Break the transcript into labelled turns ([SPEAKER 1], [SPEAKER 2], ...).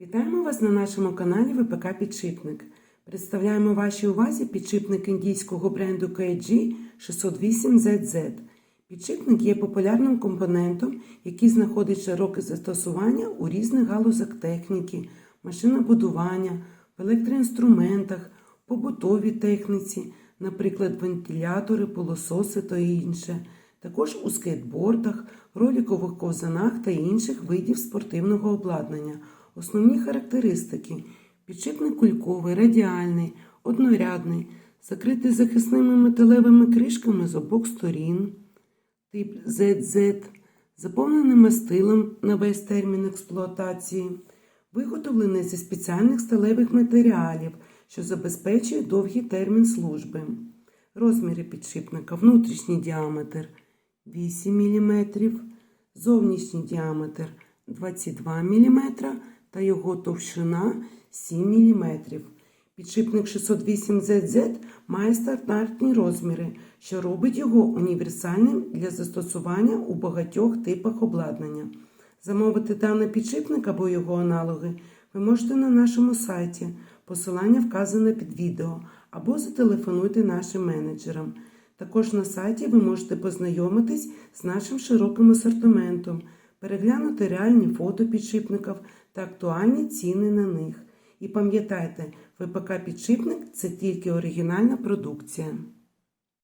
[SPEAKER 1] Вітаємо вас на нашому каналі ВПК Підшипник. Представляємо вашій увазі підшипник індійського бренду KG 608ZZ. Підшипник є популярним компонентом, який знаходить широке застосування у різних галузях техніки, машинобудування, в електроінструментах, побутовій техніці, наприклад, вентилятори, пилососи та інше. Також у скейтбордах, роликових ковзанах та інших видів спортивного обладнання. Основні характеристики: підшипник кульковий, радіальний, однорядний, закритий захисними металевими кришками з обох сторін, тип ZZ, заповнений мастилом на весь термін експлуатації, виготовлений зі спеціальних сталевих матеріалів, що забезпечує довгий термін служби. Розміри підшипника, внутрішній діаметр 8 мм, зовнішній діаметр 22 мм та його товщина 7 мм. Підшипник 608ZZ має стандартні розміри, що робить його універсальним для застосування у багатьох типах обладнання. Замовити даний підшипник або його аналоги ви можете на нашому сайті. Посилання вказане під відео або зателефонуйте нашим менеджерам. Також на сайті ви можете познайомитись з нашим широким асортиментом, переглянути реальні фото підшипників та актуальні ціни на них. І пам'ятайте, ВПК підшипник це тільки оригінальна продукція.